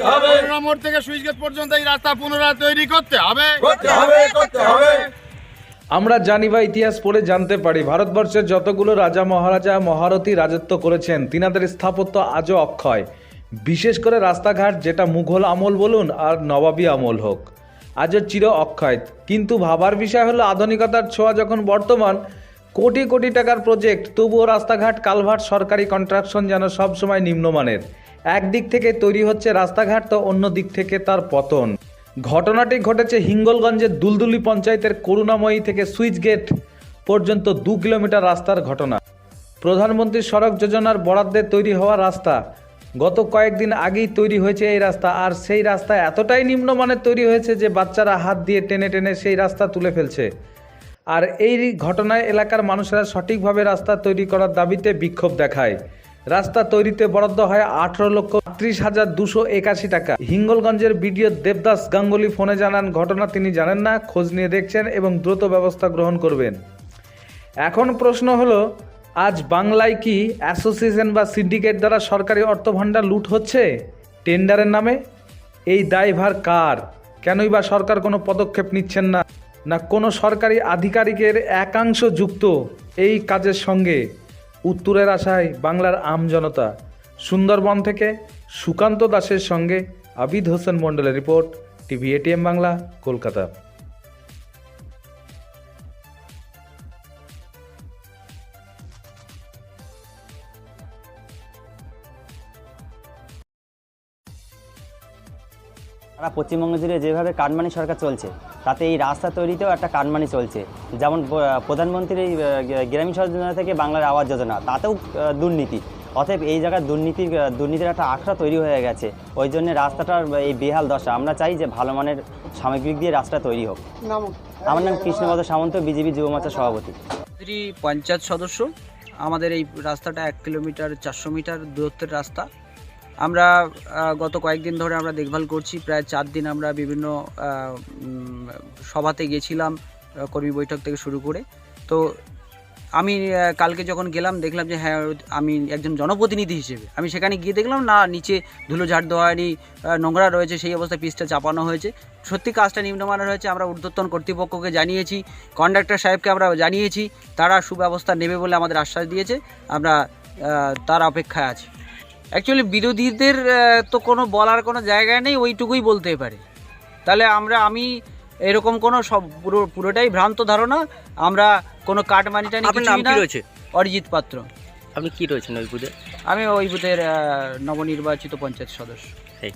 হবে। মোড় থেকে সুইচ গেট পর্যন্ত এই রাস্তা পুনরায় তৈরি করতে হবে। করতে হবে করতে হবে। আমরা জানি বা ইতিহাস পড়ে জানতে পারি ভারতবর্ষের যতগুলো রাজা মহারাজা মহারথী রাজত্ব করেছেন তিনাদের স্থাপত্য আজও অক্ষয়। বিশেষ করে রাস্তাঘাট যেটা মুঘল আমল বলুন আর নবাবী আমল হোক। আজও চির অক্ষয়। কিন্তু ভাবার বিষয় হলো আধুনিকতার ছোঁয়া যখন বর্তমান কোটি কোটি টাকার প্রজেক্ট, তবুও রাস্তাঘাট, কালভার্ট, সরকারি কন্ট্রাকশন যেন সবসময় নিম্নমানের। একদিক থেকে তৈরি হচ্ছে রাস্তাঘাট, তো অন্য দিক থেকে তার পতন। ঘটনাটি ঘটেছে হিঙ্গলগঞ্জের দুলদুলি পঞ্চায়েতের করুণাময়ী থেকে সুইচ গেট পর্যন্ত দু কিলোমিটার রাস্তার ঘটনা। প্রধানমন্ত্রী সড়ক যোজনার বরাদ্দে তৈরি হওয়া রাস্তা। গত কয়েকদিন আগেই তৈরি হয়েছে এই রাস্তা, আর সেই রাস্তা এতটাই নিম্নমানের তৈরি হয়েছে যে বাচ্চারা হাত দিয়ে টেনে টেনে সেই রাস্তা তুলে ফেলছে। আর এই ঘটনায় এলাকার মানুষেরা সঠিকভাবে রাস্তা তৈরি করার দাবিতে বিক্ষোভ দেখায়। রাস্তা তৈরিতে বরাদ্দ হয় আঠারো লক্ষ ত্রিশ হাজার দুশো একাশি টাকা। হিঙ্গলগঞ্জের বিডিও দেবদাস গাঙ্গুলি ফোনে জানান, ঘটনা তিনি জানেন না, খোঁজ নিয়ে দেখছেন এবং দ্রুত ব্যবস্থা গ্রহণ করবেন। এখন প্রশ্ন হলো, আজ বাংলায় কি অ্যাসোসিয়েশন বা সিন্ডিকেট দ্বারা সরকারি অর্থভাণ্ডার লুট হচ্ছে? টেন্ডারের নামে? এই দায়ভার কার? কেনই বা সরকার কোনো পদক্ষেপ নিচ্ছেন না? না কোনো সরকারি আধিকারিকের একাংশ যুক্ত এই কাজের সঙ্গে। উত্তরের আশায় বাংলার আমজনতা সুন্দরবন থেকে সুকান্ত দাসের সঙ্গে আবিদ হোসেন মণ্ডলের report, TV ATM Bangla, Kolkata. সারা পশ্চিমবঙ্গ জুড়ে যেভাবে কাটমানি সরকার চলছে তাতে এই রাস্তা তৈরিতেও একটা কাটমানি চলছে। যেমন প্রধানমন্ত্রীর এই গ্রামীণ সড়ক যোজনা থেকে বাংলার আওয়াজ যোজনা তাতেও দুর্নীতি। অতএব এই জায়গায় দুর্নীতি আহ, দুর্নীতির একটা আখড়া তৈরি হয়ে গেছে। ওই জন্য রাস্তাটার এই বেহাল দশা। আমরা চাই যে ভালো মানের সামগ্রিক দিয়ে রাস্তা তৈরি হোক। আমার নাম কৃষ্ণপদ সামন্ত বিজেপি যুব মোর্চার সভাপতি। পঞ্চায়েত সদস্য আমাদের এই রাস্তাটা এক কিলোমিটার চারশো মিটার দূরত্বের রাস্তা। আমরা গত কয়েকদিন ধরে আমরা দেখভাল করছি। প্রায় চার দিন আমরা বিভিন্ন সভাতে গেছিলাম কর্মী বৈঠক থেকে শুরু করে। তো আমি কালকে যখন গেলাম, দেখলাম যে হ্যাঁ আমি একজন জনপ্রতিনিধি হিসেবে। আমি সেখানে গিয়ে দেখলাম, না, নিচে ধুলো ঝাড় দেওয়া হয়নি নোংরা রয়েছে, সেই অবস্থায় পিসটা চাপানো হয়েছে। সত্যি কাজটা নিম্নমানের হয়েছে, আমরা ঊর্ধ্বতন কর্তৃপক্ষকে জানিয়েছি, কন্ডাক্টর সাহেবকে আমরা জানিয়েছি, তারা সুব্যবস্থা নেবে বলে আমাদের আশ্বাস দিয়েছে। আমরা তার অপেক্ষায় আছি। অ্যাকচুয়ালি বিরোধীদের তো কোনো বলার কোনো জায়গা নেই ওইটুকুই বলতে পারে। তাহলে আমরা আমি এরকম কোনো সব পুরো পুরোটাই ভ্রান্ত ধারণা আমরা কোনো কাটমানিটা মানি টানি কিছুই না। রয়েছে? অরিজিৎ পাত্র। আপনি কি রয়েছেন ওই বুধে আমি ওই বুথের নবনির্বাচিত পঞ্চায়েত সদস্য।